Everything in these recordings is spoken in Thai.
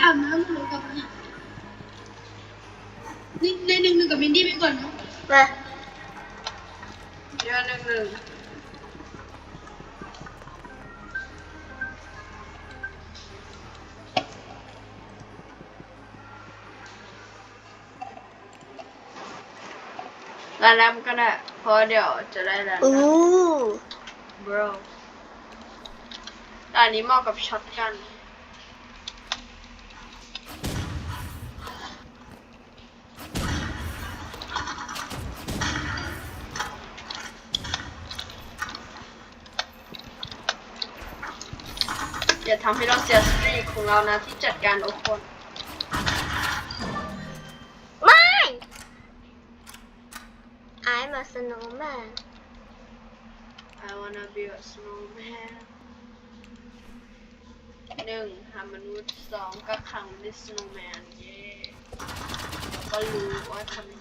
กูไปอาบน้ำกูกลับมานี่ในหนึ่งหนึ่งกับมินดี้ไปก่อนนะมาเยอะหนึ่งหนึ่งแล้วน้ำก็ได้เพราะเดี๋ยวจะได้แล้วอู้นะ bro แต่อันนี้เหมาะกับช็อตกัน อย่าทำให้เราเสียสตรีคของเรานะที่จัดการโอคนไม่ I'm a snowman I wanna be a snowman หนึ่งหามนุษย์สองก็ขังใน snowman เย่แล้วก็รู้ว่าทำ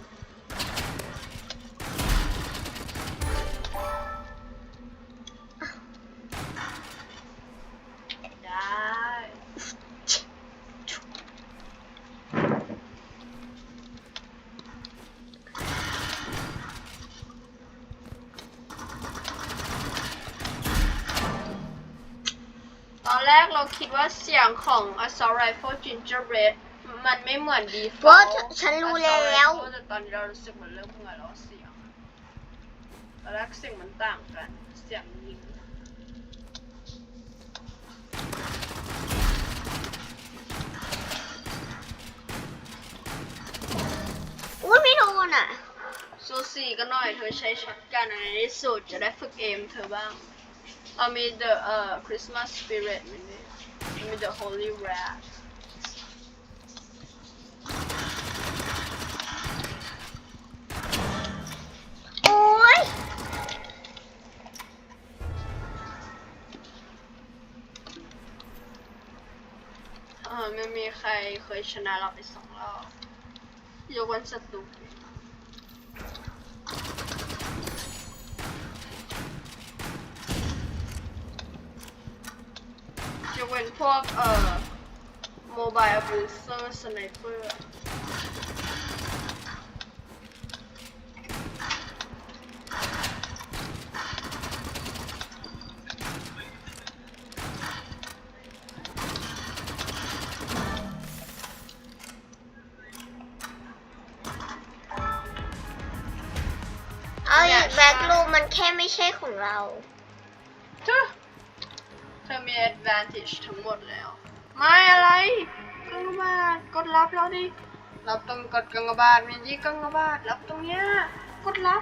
อนแรกเราคิดว่าเสียงของ Assault Rifle Gingerbread มันไม่เหมือนเพราะ Default ฉันรู้แล้ว Assault Rifle แต่ตอนนี้เรารู้สึกเหมือนเริ่มเหมือนแล้วเสียงอะตอนแรกเสียงมันต่างกัน เสียงยิงอุ้ยไม่โดนอะซูซี่ก็หน่อยเธอใช้ช็อตกันในที่สุดจะได้ฝึกเอมเธอบ้าง เรามี the เอ่อ Christmas spirit มีนี่มี the holy wrath โอ้ยเออไม่มีใครเคยชนะเราไปสองรอบยกเว้นศัต รูยกเว้นพวกเอ่อโมบายอ b ูเซอร์สไนเปอร์เอาอีกแบ็กลูมันแค่ไม่ใช่ของเรา มี advantage ทั้งหมดแล้ว ไม่อะไรกังกบาทกดรับแล้วดิรับตรงกดกังกบาทมียี่กังกบาทรับตรงเนี้ยกดรับ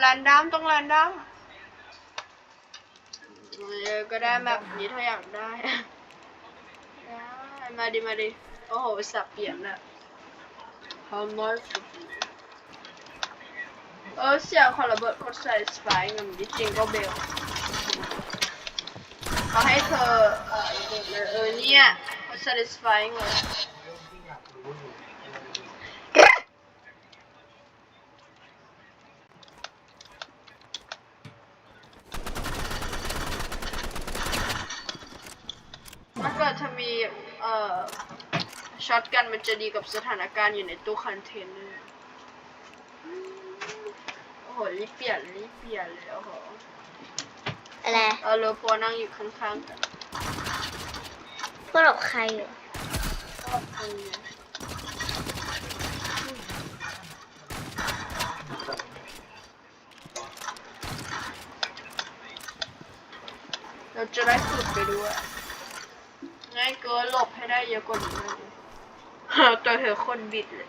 แรนดัมต้องแรนดัมก็ได้แบบนี้ถ้าอยากได้ได้ มาดิมาดิโอ้โหสับเปลี่ยนอะ How much เออเสียงของระเบิดโคตรใส่สไปร์เงินจริงก็เบลเขาให้เธอเออเออเนี่ยโคตร satisfying เลยถ้าเกิดเธอมีเอ่อช็อตกันมันจะดีกับสถานการณ์อยู่ในตู้คอนเทนเนอร์ โอ้โหรีบเปลี่ยนรีบเปลี่ยนเลยโอ้โหอะไรเออโลโพนั่งอยู่ข้างๆกันพวกเราใครเหรอก็อันเนี้ยเราจะได้ฝึกไปด้วยง่ายเกินหลบให้ได้เยอะกว่านี้เลยตัวเธอคนบิดเลย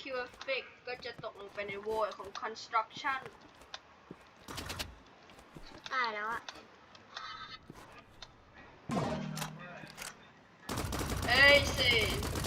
คิวเอฟเฟกก็จะตกลงไปในโวยของ construction ตายแล้วอะเอ้ย insane